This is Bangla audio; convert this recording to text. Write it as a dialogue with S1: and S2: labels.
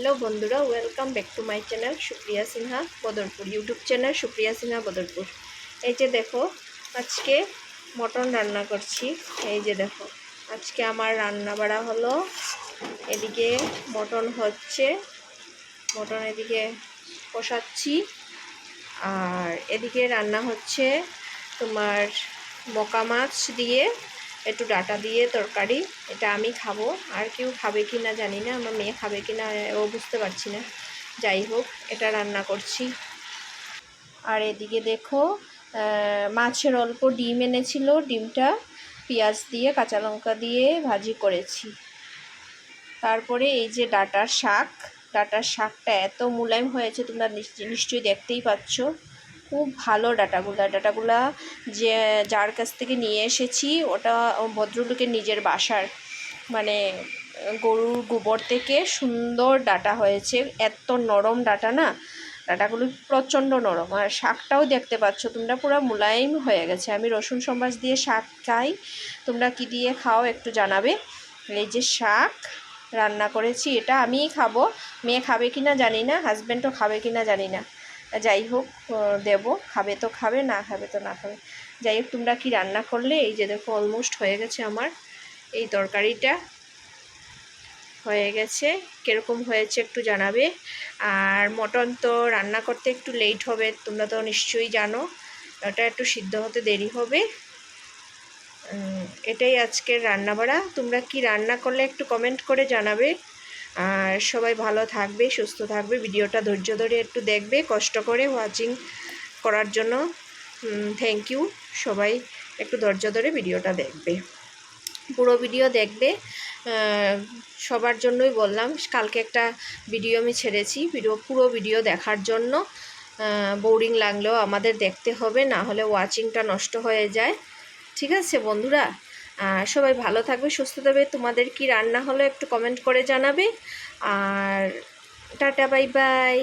S1: হ্যালো বন্ধুরা welcome back to my channel Supriya Sinha, Badarpur YouTube channel Supriya Sinha, Badarpur. এই যে দেখো, আজকে মটন রান্না করছি। এই যে দেখো, আজকে আমার রান্না বাড়া হলো, এদিকে মটন হচ্ছে, মটন এদিকে কষাচ্ছি, আর এদিকে রান্না হচ্ছে তোমার মকা মাছ দিয়ে একটু ডাটা দিয়ে তরকারি, এটা আমি খাব। আর কেউ খাবে কি না জানি না, আমার মেয়ে খাবে কি না, ও বুঝতে পারছি না। যাই হোক, এটা রান্না করছি। আর এদিকে দেখো মাছের অল্প ডিম এনেছিল, ডিমটা পেঁয়াজ দিয়ে, কাঁচা লঙ্কা দিয়ে ভাজি করেছি। তারপরে এই যে ডাটার শাক, ডাটার শাকটা এত মুলায়ম হয়েছে, তোমরা নিশ্চ- নিশ্চয়ই দেখতেই পাচ্ছ। খুব ভালো ডাটাগুলা। ডাটাগুলা যে, যার কাছ থেকে নিয়ে এসেছি, ওটা ভদ্রলোকের নিজের বাসার। মানে গরুর গোবর থেকে সুন্দর ডাটা হয়েছে। এত নরম ডাটা না? ডাটাগুলো প্রচণ্ড নরম। আর শাকটাও দেখতে পাচ্ছ, তোমরা পুরো মোলায়েম হয়ে গেছে। আমি রসুন সম্বাস দিয়ে শাক খাই। তোমরা কি দিয়ে খাও একটু জানাবে। এই যে শাক রান্না করেছি, এটা আমিই খাব। মেয়ে খাবে কি না জানি না হাজব্যান্ডও খাবে কি না জানি না। যাই হোক দেবো। খাবে তো খাবে, না খাবে তো না খাবে। যাই হোক, তোমরা কি রান্না করলে? এই যে দেখো অলমোস্ট হয়ে গেছে আমার এই তরকারিটা। হয়ে গেছে। কীরকম হয়েছে একটু জানাবে। আর মটন তো রান্না করতে একটু লেট হবে, তোমরা তো নিশ্চয়ই জানো। ওটা একটু সিদ্ধ হতে দেরি হবে। এটাই আজকের রান্নাবাড়া। তোমরা কি রান্না করলে একটু কমেন্ট করে জানাবে। আর সবাই ভালো থাকবে, সুস্থ থাকবে। ভিডিওটা ধৈর্য ধরে একটু দেখবে, কষ্ট করে ওয়াচিং করার জন্য। থ্যাংক ইউ সবাই একটু ধৈর্য ধরে ভিডিওটা দেখবে। পুরো ভিডিও দেখবে। সবার জন্যই বললাম, কালকে একটা ভিডিও আমি ছেড়েছি। ভিডিও পুরো ভিডিও দেখার জন্য বোরিং লাগলেও আমাদের দেখতে হবে, না হলে ওয়াচিংটা নষ্ট হয়ে যায়। ঠিক আছে বন্ধুরা? সবাই ভালো থাকবে, সুস্থ থাকবে। তোমাদের কি রান্না হলো একটু কমেন্ট করে জানাবে। আর টাটা বাই বাই